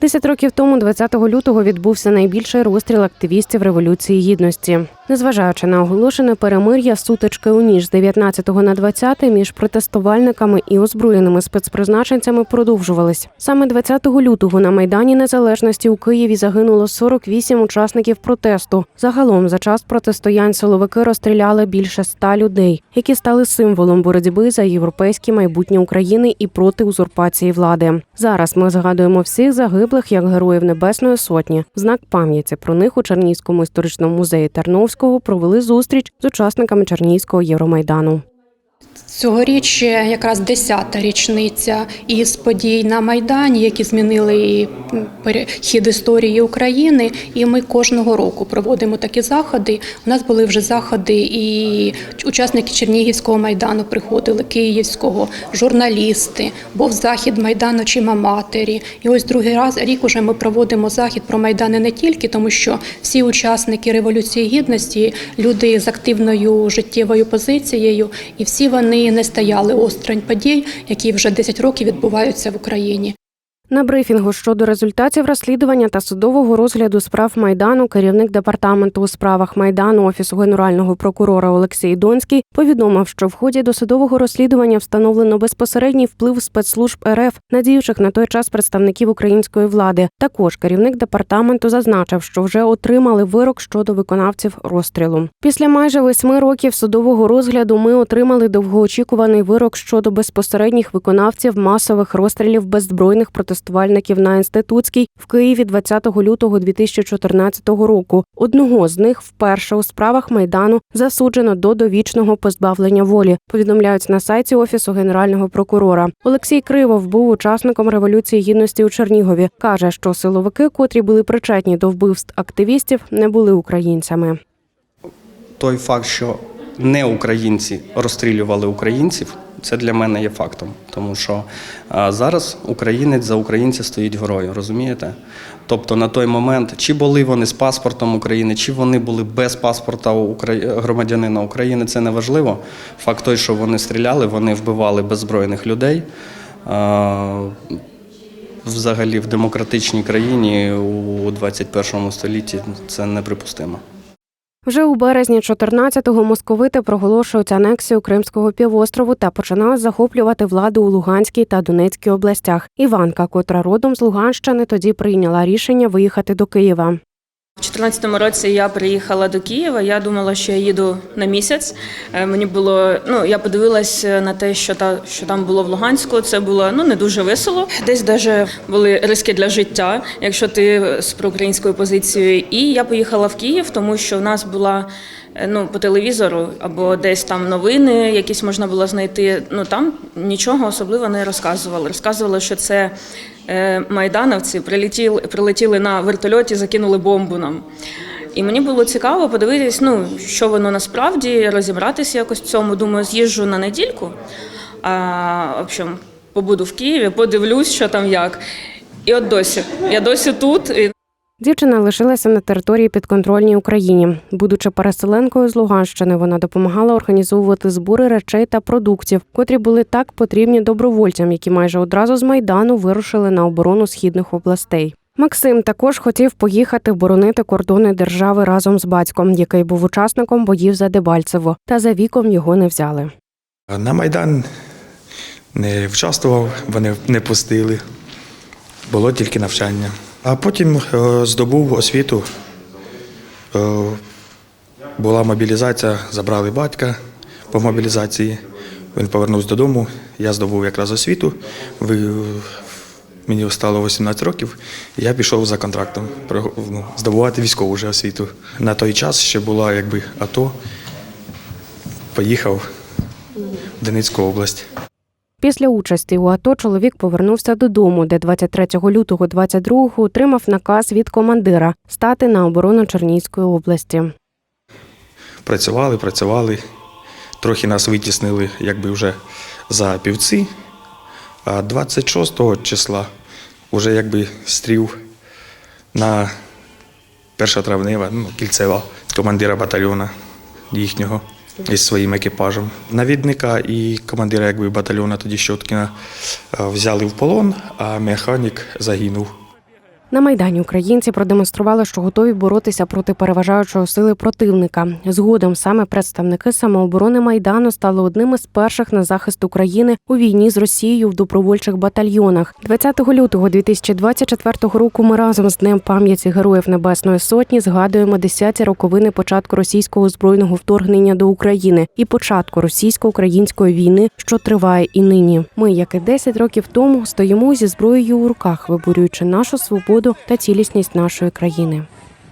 Десять років тому, 20 лютого, відбувся найбільший розстріл активістів революції гідності. Незважаючи на оголошене перемир'я, сутички у ніж з 19 на 20 між протестувальниками і озброєними спецпризначенцями продовжувались. Саме 20 лютого на майдані Незалежності у Києві загинуло 48 учасників протесту. Загалом за час протистоянь силовики розстріляли більше ста людей, які стали символом боротьби за європейське майбутнє України і проти узурпації влади. Зараз ми згадуємо всіх загиблих як героїв Небесної Сотні. Знак пам'яті про них у Чернігівському історичному музеї Терновського провели зустріч з учасниками Чернігівського Євромайдану. Цьогоріч якраз 10-та річниця із подій на Майдані, які змінили хід історії України. І ми кожного року проводимо такі заходи. У нас були вже заходи, і учасники Чернігівського майдану приходили, Київського, журналісти, був захід Майдану Чима матері. І ось другий раз рік уже ми проводимо захід про майдани не тільки, тому що всі учасники революції гідності, люди з активною життєвою позицією, і всі вони не стояли осторонь подій, які вже 10 років відбуваються в Україні. На брифінгу щодо результатів розслідування та судового розгляду справ майдану керівник департаменту у справах майдану офісу генерального прокурора Олексій Донський повідомив, що в ході досудового розслідування встановлено безпосередній вплив спецслужб РФ на діючих на той час представників української влади. Також керівник департаменту зазначив, що вже отримали вирок щодо виконавців розстрілу. Після майже восьми років судового розгляду ми отримали довгоочікуваний вирок щодо безпосередніх виконавців масових розстрілів беззбройних протестувальників на інститутській в Києві 20 лютого 2014 року. Одного з них вперше у справах майдану засуджено до довічного позбавлення волі. Повідомляють на сайті офісу генерального прокурора. Олексій Кривов був учасником революції гідності у Чернігові. каже, що силовики, котрі були причетні до вбивств активістів, не були українцями. той факт, що не українці розстрілювали українців, це для мене є фактом. Тому що зараз українець за українця стоїть горою, розумієте? Тобто на той момент, чи були вони з паспортом України, чи вони були без паспорта громадянина України, це не важливо. Факт той, що вони стріляли, вони вбивали беззбройних людей. Взагалі в демократичній країні у 21 столітті це неприпустимо. Вже у березні 14-го московити проголошують анексію Кримського півострову та починають захоплювати владу у Луганській та Донецькій областях. Іванка, котра родом з Луганщини, тоді прийняла рішення виїхати до Києва. У 2014 році я приїхала до Києва. Я думала, що я їду на місяць. Е, Мені було ну я подивилась на те, що та що там було в Луганську. Це було ну не дуже весело. Десь даже були риски для життя, якщо ти з проукраїнською позицією. І я поїхала в Київ, тому що в нас була. Е, Ну, по телевізору або десь там новини, якісь можна було знайти. Ну там нічого особливо не розказували. Розказували, що це е, майдановці прилетіли, прилетіли на вертольоті, закинули бомбу нам. І мені було цікаво подивитись, ну що воно насправді розібратися якось в цьому. Думаю, з'їжджу на недільку. А в общем, побуду в Києві, подивлюсь, що там як. І от досі. Я досі тут. Дівчина лишилася на території підконтрольній Україні. Будучи переселенкою з Луганщини, вона допомагала організовувати збори речей та продуктів, котрі були так потрібні добровольцям, які майже одразу з майдану вирушили на оборону східних областей. Максим також хотів поїхати боронити кордони держави разом з батьком, який був учасником боїв за Дебальцево, та за віком його не взяли. На Майдан не участвував, вони не пустили. Було тільки навчання. А потім е, здобув освіту. Е, Була мобілізація, забрали батька по мобілізації. Він повернувся додому. Я здобув якраз освіту. Мені стало 18 років, я пішов за контрактом ну, здобувати військову вже освіту. На той час ще була якби АТО. Поїхав в Донецьку область. Після участі у АТО чоловік повернувся додому, де 23 лютого 22-го отримав наказ від командира стати на оборону Чернігівської області. Працювали, працювали. Трохи нас витіснили якби вже за півці. А 26 числа вже якби стрів на 1 травнева, ну, кільцева, командира батальйона їхнього із своїм екіпажем. Навідника і командира якби, батальйона тоді Щоткіна е, взяли в полон, а механік загинув. На майдані українці продемонстрували, що готові боротися проти переважаючої сили противника. Згодом саме представники самооборони майдану стали одним із перших на захист України у війні з Росією в добровольчих батальйонах. 20 лютого 2024 року. Ми разом з Днем пам'яті Героїв Небесної Сотні згадуємо 10-ті роковини початку російського збройного вторгнення до України і початку російсько-української війни, що триває і нині. Ми, як і 10 років тому, стоїмо зі зброєю у руках, виборюючи нашу свободу та цілісність нашої країни.